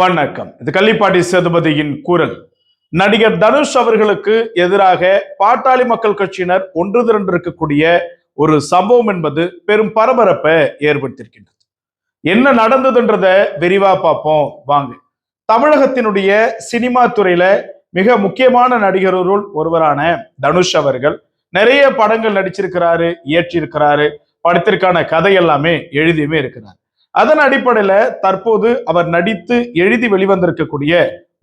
வணக்கம். இது கள்ளிப்பாட்டி சேதுபதியின் குரல் நடிகர் தனுஷ் அவர்களுக்கு எதிராக பாட்டாளி மக்கள் கட்சியினர் ஒன்று திரண்டிருக்கக்கூடிய ஒரு சம்பவம் என்பது பெரும் பரபரப்பை ஏற்படுத்தியிருக்கின்றது. என்ன நடந்ததுன்றத விரிவா பார்ப்போம். வாங்க. தமிழகத்தினுடைய சினிமா துறையில மிக முக்கியமான நடிகருள் ஒருவரான தனுஷ் அவர்கள் நிறைய படங்கள் நடிச்சிருக்கிறாரு இயற்றியிருக்கிறாரு படத்திற்கான கதை எல்லாமே எழுதியுமே இருக்கிறார். அதன் அடிப்படையில தற்போது அவர் நடித்து எழுதி வெளிவந்திருக்கக்கூடிய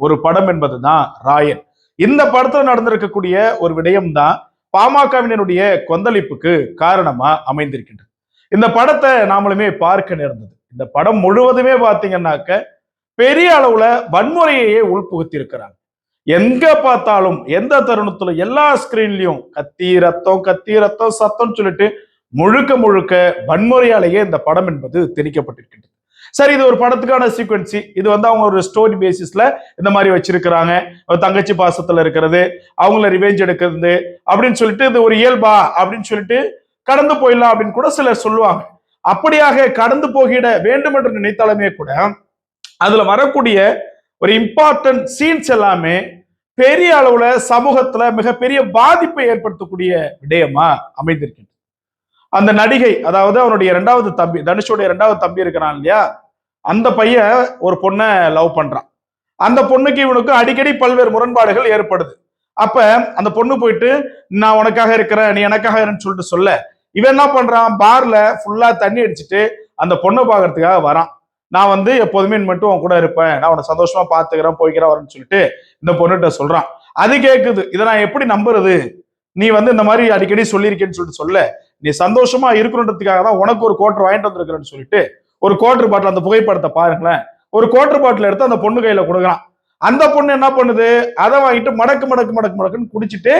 ஒரு படம் என்பதுதான் ராயன். இந்த படத்துல நடந்திருக்கக்கூடிய ஒரு விடயம் தான் பாமகவினருடைய கொந்தளிப்புக்கு காரணமா அமைந்திருக்கின்றது. இந்த படத்தை நாமளுமே பார்க்க நேர்ந்தது. இந்த படம் முழுவதுமே பாத்தீங்கன்னாக்க பெரிய அளவுல வன்முறையையே உள்புகுத்தி இருக்கிறாங்க எங்க பார்த்தாலும் எந்த தருணத்துல எல்லா ஸ்கிரீன்லயும் கத்தி ரத்தம் கத்தி ரத்தம் சத்தம் சொல்லிட்டு முழுக்க முழுக்க வன்முறையாலேயே இந்த படம் என்பது திணிக்கப்பட்டிருக்கின்றது. சரி இது ஒரு படத்துக்கான சீக்வன்சி. இது வந்து அவங்க ஒரு ஸ்டோரி பேசிஸ்ல இந்த மாதிரி வச்சிருக்கிறாங்க. ஒரு தங்கச்சி பாசத்துல இருக்கிறது அவங்கள ரிவெஞ்ச் எடுக்கிறது அப்படின்னு சொல்லிட்டு இது ஒரு இயல்பா அப்படின்னு சொல்லிட்டு கடந்து போயிடலாம் அப்படின்னு கூட சிலர் சொல்லுவாங்க. அப்படியாக கடந்து போகிட வேண்டும் என்று நினைத்தாலுமே கூட அதுல வரக்கூடிய ஒரு இம்பார்ட்டன்ட் சீன்ஸ் எல்லாமே பெரிய அளவுல சமூகத்துல மிகப்பெரிய பாதிப்பை ஏற்படுத்தக்கூடிய விடயமா அமைந்திருக்கின்றது அந்த நடிகை அதாவது அவனுடைய இரண்டாவது தம்பி தனுஷோடைய இரண்டாவது தம்பி இருக்கிறான் இல்லையா? அந்த பையன் ஒரு பொண்ணை லவ் பண்றான். அந்த பொண்ணுக்கு இவனுக்கு அடிக்கடி பல்வேறு முரண்பாடுகள் ஏற்படுது. அப்ப அந்த பொண்ணு போயிட்டு நான் உனக்காக இருக்கிறேன் நீ எனக்காக இருன்னு சொல்லிட்டு சொல்ல. இவன் என்ன பண்றான்? பார்ல ஃபுல்லா தண்ணி அடிச்சுட்டு அந்த பொண்ணை பார்க்கறதுக்காக வரான். நான் வந்து எப்போதுமே மட்டும் உன் கூட இருப்பேன். நான் உன்னை சந்தோஷமா பாத்துக்கிறேன் போய்க்கிறேன் வரேன்னு சொல்லிட்டு இந்த பொண்ணுகிட்ட சொல்றான். அது கேக்குது. இதை நான் எப்படி நம்புறது? நீ வந்து இந்த மாதிரி அடிக்கடி சொல்லியிருக்கேன்னு சொல்லிட்டு சொல்ல. நீ சந்தோஷமா இருக்கணுன்றதுக்காக தான் உனக்கு ஒரு கோட்டர் வாங்கிட்டு வந்திருக்கிறேன்னு சொல்லிட்டு ஒரு கோட்டர் பாட்டில் அந்த புகைப்படத்தை பாருங்களேன். ஒரு கோட்டர் பாட்டில் எடுத்து அந்த பொண்ணு கையில கொடுக்குறான். அந்த பொண்ணு என்ன பண்ணுது? அதை வாங்கிட்டு மடக்கு மடக்கு மடக்கு மடக்குன்னு குடிச்சிட்டு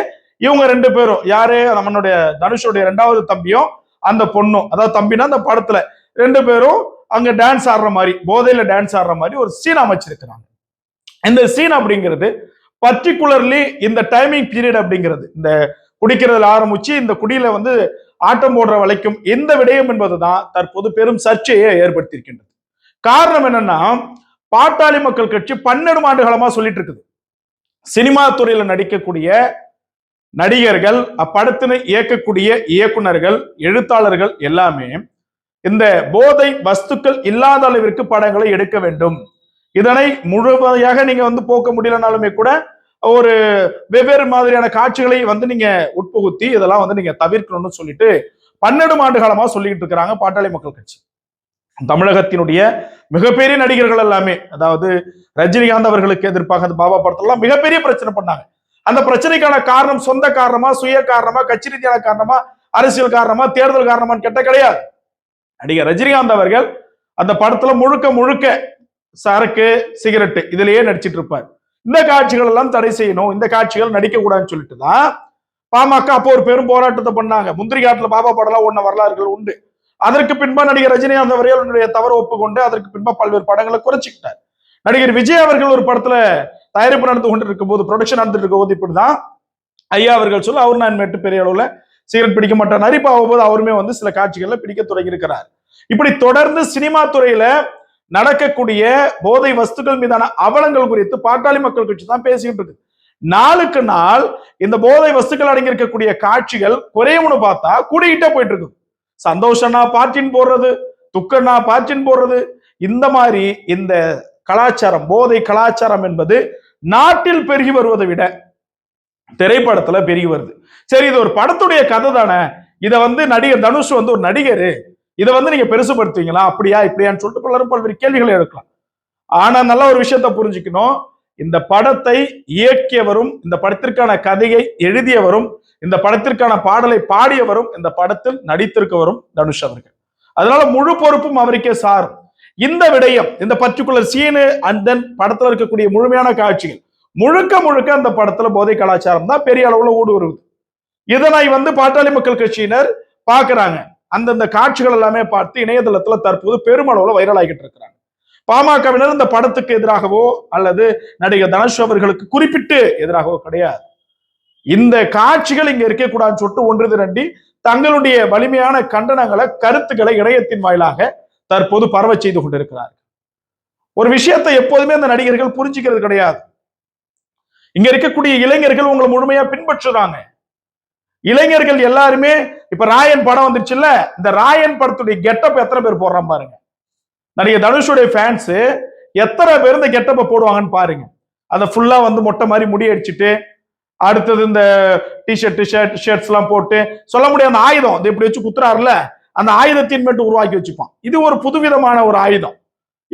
இவங்க ரெண்டு பேரும் யாரு? நம்மளுடைய தனுஷோடைய ரெண்டாவது தம்பியும் அந்த பொண்ணும். அதாவது தம்பினா அந்த படத்துல ரெண்டு பேரும் அங்க டான்ஸ் ஆடுற மாதிரி போதையில டான்ஸ் ஆடுற மாதிரி ஒரு சீன் அமைச்சிருக்கிறாங்க. இந்த சீன் அப்படிங்கிறது பர்டிகுலர்லி இந்த டைமிங் பீரியட் அப்படிங்கிறது. இந்த குடிக்கிறதுல ஆரம்பிச்சு இந்த குடியில வந்து ஆட்டம் போடுற வரைக்கும் எந்த விடயம் என்பதுதான் தற்போது பெரும் சர்ச்சையை ஏற்படுத்தியிருக்கின்றது. காரணம் என்னன்னா பாட்டாளி மக்கள் கட்சி பன்னெண்டு ஆண்டு காலமா சொல்லிட்டு இருக்குது. சினிமா துறையில நடிக்கக்கூடிய நடிகர்கள் அப்படத்தினை இயக்கக்கூடிய இயக்குனர்கள் எழுத்தாளர்கள் எல்லாமே இந்த போதை வஸ்துக்கள் இல்லாத அளவிற்கு படங்களை எடுக்க வேண்டும். இதனை முழுமையாக நீங்க வந்து போக்க முடியலனாலுமே கூட ஒரு வெவ்வேறு மாதிரியான காட்சிகளை வந்து நீங்க உட்புகுத்தி இதெல்லாம் வந்து நீங்க தவிர்க்கணும்னு சொல்லிட்டு பன்னெண்டு ஆண்டு காலமா சொல்லிட்டு இருக்கிறாங்க பாட்டாளி மக்கள் கட்சி. தமிழகத்தினுடைய மிகப்பெரிய நடிகர்கள் எல்லாமே அதாவது ரஜினிகாந்த் அவர்களுக்கு எதிர்ப்பாக அந்த பாபா படத்தெல்லாம் மிகப்பெரிய பிரச்சனை பண்ணாங்க. அந்த பிரச்சனைக்கான காரணம் சொந்த காரணமா சுய காரணமா கட்சி ரீதியான காரணமா அரசியல் காரணமா தேர்தல் காரணமான்னு கேட்ட கிடையாது. நடிகர் ரஜினிகாந்த் அவர்கள் அந்த படத்துல முழுக்க முழுக்க சரக்கு சிகரெட்டு இதுலயே நடிச்சிட்டு இருப்பார். இந்த காட்சிகள் எல்லாம் தடை செய்யணும். இந்த காட்சிகள் நடிக்க கூடாதுன்னு சொல்லிட்டு தான் பாமக அப்போ ஒரு பெரும் போராட்டத்தை பண்ணாங்க. முந்திரி காட்டுல பாபா படம்லாம் ஒன்ன வரலாறுகள் உண்டு. அதற்கு பின்பா நடிகர் ரஜினிகாந்த் அவர்கள் தவறு ஒப்புக்கொண்டு அதற்கு பின்பா பல்வேறு படங்களை குறைச்சிக்கிட்டார். நடிகர் விஜய் அவர்கள் ஒரு படத்துல தயாரிப்பு நடந்து கொண்டு இருக்கும் போது ப்ரொடக்ஷன் நடந்துட்டு இருக்கும் போது இப்படிதான் ஐயா அவர்கள் சொல்ல அவர் நான் மேட்டு பெரிய அளவுல சிகரெட் பிடிக்க மாட்டார். நரிப்பாகும் போது அவருமே வந்து சில காட்சிகள்ல பிடிக்க தொடங்கி இருக்கிறார் இப்படி தொடர்ந்து சினிமா துறையில நடக்கக்கூடிய போதை வஸ்துக்கள் மீதான அவலங்கள் குறித்து பாட்டாளி மக்கள் கட்சி தான் பேசிக்கிட்டு இருக்கு. நாளுக்கு நாள் இந்த போதை வஸ்துக்கள் அடங்கியிருக்கக்கூடிய காட்சிகள் குறையும்னு பார்த்தா கூடிக்கிட்டே போயிட்டு இருக்கு. சந்தோஷம்னா பாட்டின் போடுறது துக்கம்னா பாட்டின் போடுறது இந்த மாதிரி இந்த கலாச்சாரம் போதை கலாச்சாரம் என்பது நாட்டில் பெருகி வருவதை விட திரைப்படத்துல பெருகி வருது. சரி இது ஒரு படத்துடைய கதை தானே. இதை வந்து நடிகர் தனுஷ் வந்து ஒரு நடிகர் இதை வந்து நீங்க பெருசுபடுத்துவீங்களா? அப்படியா இப்படியான்னு சொல்லிட்டு பலரும் பல்வேறு கேள்விகளை எடுக்கலாம். ஆனா நல்ல ஒரு விஷயத்த புரிஞ்சுக்கணும். இந்த படத்தை இயக்கியவரும் இந்த படத்திற்கான கதையை எழுதியவரும் இந்த படத்திற்கான பாடலை பாடியவரும் இந்த படத்தில் நடித்திருக்கவரும் தனுஷ் அவர்கள். அதனால முழு பொறுப்பும் அவருக்கே சாரும். இந்த விடயம் இந்த பர்டிகுலர் சீனு அண்ட் தென் படத்துல இருக்கக்கூடிய முழுமையான காட்சிகள் முழுக்க முழுக்க அந்த படத்துல போதை கலாச்சாரம் தான் பெரிய அளவுல ஊடுருவுது. இதனை வந்து பாட்டாளி மக்கள் கட்சியினர் பாக்குறாங்க அந்தந்த காட்சிகள் எல்லாமே பார்த்து இணையதளத்துல தற்போது பெருமளவுல வைரல் ஆகிட்டு இருக்கிறாங்க. பாமகவினர் இந்த படத்துக்கு எதிராகவோ அல்லது நடிகர் தனுஷ் அவர்களுக்கு குறிப்பிட்டு எதிராகவோ கிடையாது. இந்த காட்சிகள் இங்க இருக்கக்கூடாதுன்னு சொல்லிட்டு ஒன்று திரண்டி தங்களுடைய வலிமையான கண்டனங்களை கருத்துக்களை இணையத்தின் வாயிலாக தற்போது பரவ செய்து கொண்டிருக்கிறார்கள். ஒரு விஷயத்தை எப்போதுமே அந்த நடிகர்கள் புரிஞ்சுக்கிறது கிடையாது. இங்க இருக்கக்கூடிய இளைஞர்கள் உங்களை முழுமையா பின்பற்றுறாங்க. இளைஞர்கள் எல்லாருமே இப்ப ராயன் படம் வந்துருச்சுல்ல இந்த ராயன் படத்துடைய கெட்டப் எத்தனை பேர் போடுறான் பாருங்க. நடிகர் தனுஷுடைய ஃபேன்ஸ் எத்தனை பேர் இந்த கெட்டப்பை போடுவாங்கன்னு பாருங்க. அதை ஃபுல்லா வந்து மொட்டை மாதிரி முடி அடிச்சுட்டு அடுத்தது இந்த டிஷர்ட் ஷர்ட் ஷர்ட்ஸ் எல்லாம் போட்டு சொல்ல முடியாத அந்த ஆயுதம் இது இப்படி வச்சு குத்துறாருல அந்த ஆயுதத்தை இன்மெண்ட் உருவாக்கி வச்சுப்பான். இது ஒரு புதுவிதமான ஒரு ஆயுதம்.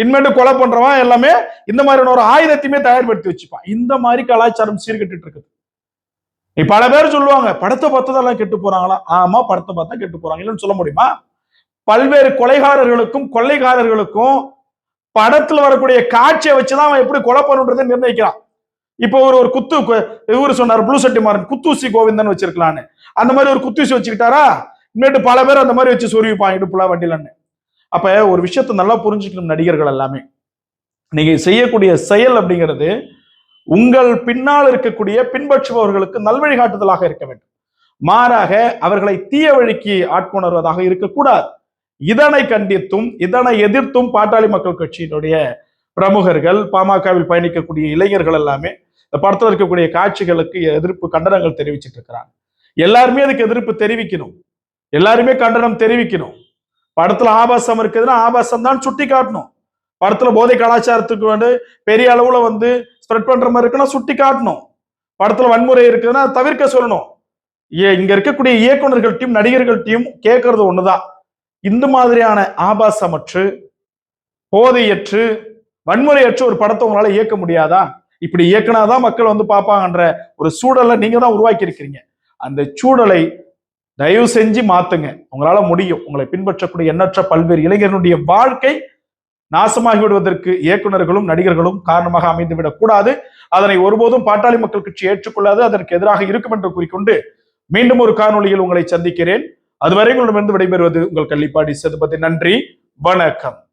இன்மேட்டு கொலை பண்றவன் எல்லாமே இந்த மாதிரியான ஒரு ஆயுதத்தையுமே தயார்படுத்தி வச்சுப்பான். இந்த மாதிரி கலாச்சாரம் சீர்கெட்டு இருக்குது. நீ பல பேர் சொல்லுவாங்க படத்தை பார்த்ததெல்லாம் கெட்டு போறாங்களா? ஆமா படத்தை பார்த்தா கெட்டு போறாங்க. இல்லைன்னு சொல்ல முடியுமா? பல்வேறு கொலைகாரர்களுக்கும் கொள்ளைகாரர்களுக்கும் படத்துல வரக்கூடிய காட்சியை வச்சுதான் அவன் எப்படி கொலை பண்ணுன்றதை நிர்ணயிக்கிறான். இப்போ ஒரு ஒரு குத்து இவரு சொன்னார் ப்ளூ சட்டி மாறன் குத்தூசி கோவிந்தன் வச்சிருக்கலான்னு. அந்த மாதிரி ஒரு குத்தூசி வச்சுக்கிட்டாரா? இனிமேட்டு பல பேர் அந்த மாதிரி வச்சு சொருவிப்பான் இடுப்புல வண்டிலன்னு. அப்ப ஒரு விஷயத்த நல்லா புரிஞ்சுக்கணும் நடிகர்கள் எல்லாமே. நீங்க செய்யக்கூடிய செயல் அப்படிங்கிறது உங்கள் பின்னால் இருக்கக்கூடிய பின்பற்றுபவர்களுக்கு நல்வழிகாட்டுதலாக இருக்க வேண்டும். மாறாக அவர்களை தீய வழிக்கு ஆட்கொணர்வதாக இருக்கக்கூடாது. இதனை கண்டித்தும் இதனை எதிர்த்தும் பாட்டாளி மக்கள் கட்சியினுடைய பிரமுகர்கள் பாமகவில் பயணிக்கக்கூடிய இளைஞர்கள் எல்லாமே இந்த படத்தில் இருக்கக்கூடிய காட்சிகளுக்கு எதிர்ப்பு கண்டனங்கள் தெரிவிச்சிட்டு இருக்கிறாங்க எல்லாருமே அதுக்கு எதிர்ப்பு தெரிவிக்கணும். எல்லாருமே கண்டனம் தெரிவிக்கணும். படத்துல ஆபாசம் இருக்குதுன்னா ஆபாசம் தான் சுட்டி காட்டணும் படத்துல போதை கலாச்சாரத்துக்கு வந்து பெரிய அளவுல வந்து ஸ்ப்ரெட் பண்ற மாதிரி இருக்குன்னா சுட்டி காட்டணும். படத்துல வன்முறை இருக்குதுன்னா தவிர்க்க சொல்லணும். ஏ- இங்க இருக்கக்கூடிய இயக்குநர்கள் டீம் நடிகர்கள் டீம் கேட்கறது ஒண்ணுதான். இந்த மாதிரியான ஆபாசமற்று போதையற்று வன்முறையற்ற ஒரு படத்தை உங்களால இயக்க முடியாதா? இப்படி இயக்குனாதான் மக்கள் வந்து பார்ப்பாங்கன்ற ஒரு சூழலை நீங்க தான் உருவாக்கி இருக்கிறீங்க அந்த சூழலை தயவு செஞ்சு மாத்துங்க. உங்களால முடியும். உங்களை பின்பற்றக்கூடிய எண்ணற்ற பல்வேறு இளைஞர்களுடைய வாழ்க்கை நாசமாகி விடுவதற்கு இயக்குனர்களும் நடிகர்களும் காரணமாக அமைந்து விடக்கூடாது அதனை ஒருபோதும் பாட்டாளி மக்கள் கட்சி ஏற்றுக்கொள்ளாது அதற்கு எதிராக இருக்கும் என்று கூறிக்கொண்டு மீண்டும் ஒரு காணொளியில் உங்களை சந்திக்கிறேன். அதுவரை உங்களிடமிருந்து விடைபெறுவது உங்கள் கள்ளிப்பாடி சதுபதி. நன்றி வணக்கம்.